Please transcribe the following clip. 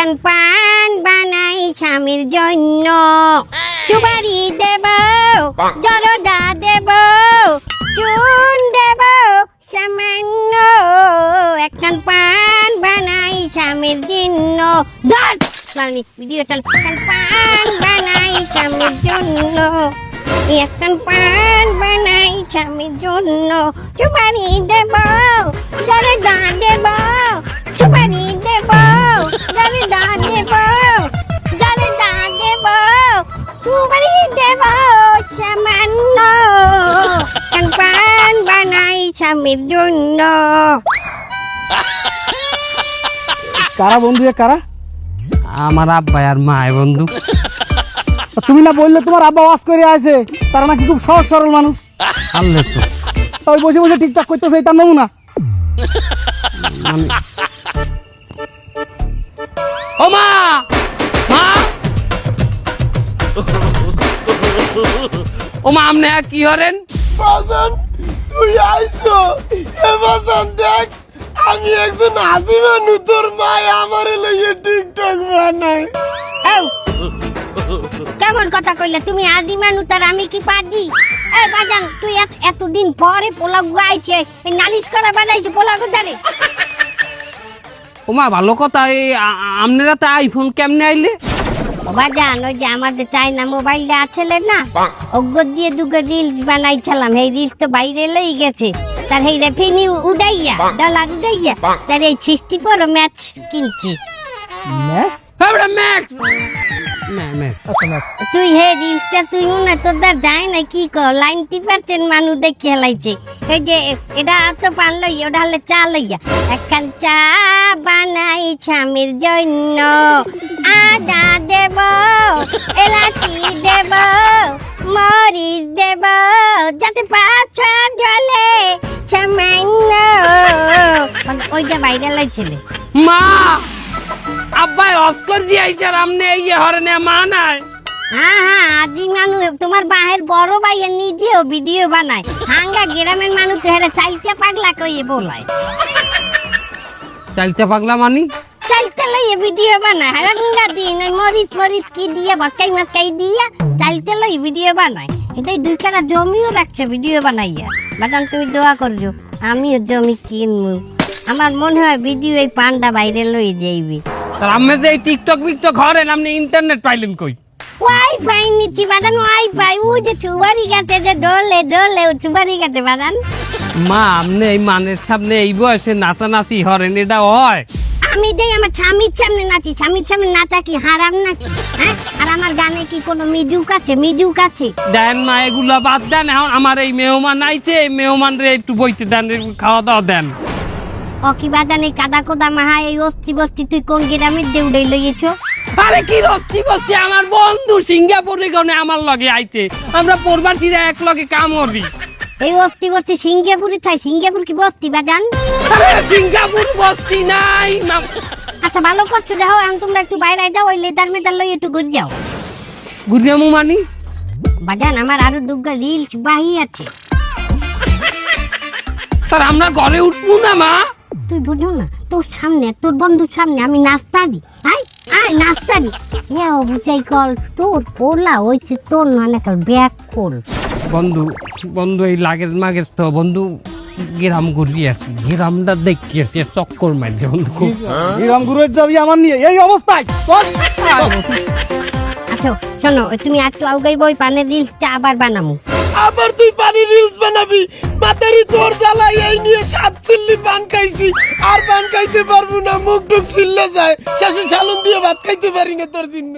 একখান পান বানাই স্বামীর জন্য। সুপারি দেব জরদা দেব চুন দেব সামান্য। একখান পান বানাই স্বামীর জন্য। ধর! ভিডিওটা একখান পান বানাই স্বামীর জন্য। একখান পান বানাই স্বামীর জন্য। সুপারি দেব জরদা দেব সুপারি দেব। দেব দেব সুপারি দেব সামান্য। পান বানাই স্বামীর জন্য। কারা বন্ধু এ কারা? আমার আব্বাই আর মায় বন্ধু। তুমি না বললে তোমার আব্বা ওয়াজ করে আছে তারা নাকি খুব সহজ সরল মানুষ। আল্লে তো। ওই বসে বসে টিকটক করতেছে তার নমুনা। মানে ও মা! মা! ও মা আমনে কি হরেন বাজান তুই আইছো এ বাজান দেখ আমি একজন হাসিমা তোর মায় আমার লইয়ে টিকটক বানাই কেমন কথা কইলে তুমি আদি মানুষ তার আমি কি পাজি? এই বাজান তুই এত- এতদিন পরে পোলাগ এই নালিশ করা বানাইছে পোলাগ দাঁড়ে ও মা ভালো কথা এই আপনারা তো আইফোন কেমনে আইলে? বাজান ওই যে আমাদের চাইনা মোবাইলটা আছে না অজ্ঞ দিয়ে দুগো রিলস বানাইছিলাম এই রিলস তো বাইরে লই গেছে। তার এই রেফিনি উড়াইয়া ডলার উড়াইয়া তার এই সৃষ্টি করো ম্যাচ কিনছি। ম্যাস আমরা ম্যাক্স ম্যাক্স আচ্ছা ম্যাস তুই হে রিলসটা তুই মনে তোর দ্বার যায় না কি কর? নাইনটি পার্সেন্ট মানুষ দেখে হেলাইছে। এই যে এটা তো পান লইয়া ওটা হলে চা লইয়া। একখান চা বানাই স্বামীর জন্য। আদা দেব এলাচি দেব মরিচ দেব যাতে পাছা জলে সামান্য। মানে ওইটা বাইরে লাইছিলে। মা! আব্বাই অস্কর জি আইছে আর আমনে এই যে হরনে মা নাই। হ্যাঁ হ্যাঁ আজি মানুষ তোমার বাহের বড় ভাইয়া নিজেও ভিডিও বানায়। হাঙ্গা গ্রামের মানুষ তো হেরা চাইতে পাগলা কইয়ে বলায়। চালতে পাগলা মানি? চাইতে লইয়ে ভিডিও বানায়। হাঙ্গা দিন ওই মরিচ মরিচ কি দিয়া বসকাই মসকাই দিয়া চাইতে লই ভিডিও বানায়। এটাই দুই কানা জমিও রাখছে ভিডিও বানাইয়া। বাটান তুমি দোয়া করছ আমিও জমি কিনবো আমার মনে হয় ভিডিও এই পান্ডা বাইরে লই যাইবি। তার আমি যে এই টিকটক বিকটক হরেন আপনি ইন্টারনেট পাইলেন কই? ওয়াইফাই নিচ্ছি বাদান ওয়াইফাই ও যে চুবারি গাতে যে ডলে ডলে ও চুবারি গাতে বাদান মা আপনি এই মানের সামনে এই বয়সে নাচানাচি হরেন এটা হয়। আমি দেই আমার স্বামীর সামনে নাচি স্বামীর সামনে নাচা কি হারাম নাকি? হ্যাঁ? আর আমার গানে কি কোনো মিউজিক আছে? মিউজিক আছে? দেন মা এগুলা বাদ দেন এখন আমার এই মেহমান আইছে এই মেহমান রে একটু বইতে দেন খাওয়া দাওয়া দেন। অকি বাদানে কাদা কোদা মাহা এই অস্থি বস্তি তুই কোন গ্রামের দেউড়াই লইয়েছ? আরে কি রস্তি বস্তি আমার বন্ধু সিঙ্গাপুরে গনে আমার লগে আইছে আমরা প্রবাসীরা এক লগে কাম করি। এই অস্থি বস্তি সিঙ্গাপুরে থাই সিঙ্গাপুর কি বস্তি বাদান? আরে সিঙ্গাপুর বস্তি নাই আচ্ছা ভালো করছ যাও এখন তোমরা একটু বাইরে যাও ওই লেদার মেদার লই একটু ঘুরে যাও। গুরিয়ামু মানি? বাজান আমার আরও দুগা রিলস বাহি আছে। তার আমরা ঘরে উঠবো না মা? তুই বুঝো না তোর সামনে তোর বন্ধুর সামনে আমি নাস্তা দি। আয় আয় নাস্তা দি। হ্যাঁ বুঝাই কল তোর পোলা হয়েছে তোর মানে কাল ব্যাগ কল বন্ধু বন্ধু এই লাগেজ মাগেজ তো বন্ধু গ্রাম ঘুরি আসি গ্রামটা দেখি আসি চক্কর মারছে বন্ধু। খুব ইরাম গুরুর যাবি আমার নিয়ে এই অবস্থায় চল। আচ্ছা শোনো তুমি একটু আউগাই বই পানের রিলসটা আবার বানামু। আবার তুই পানি রিলস বানাবি মাতারি তোর জ্বালাই এই মুখ টুক ছিল্লে যায়। শেষে সালুন দিয়ে ভাত খাইতে পারি না তোর জন্য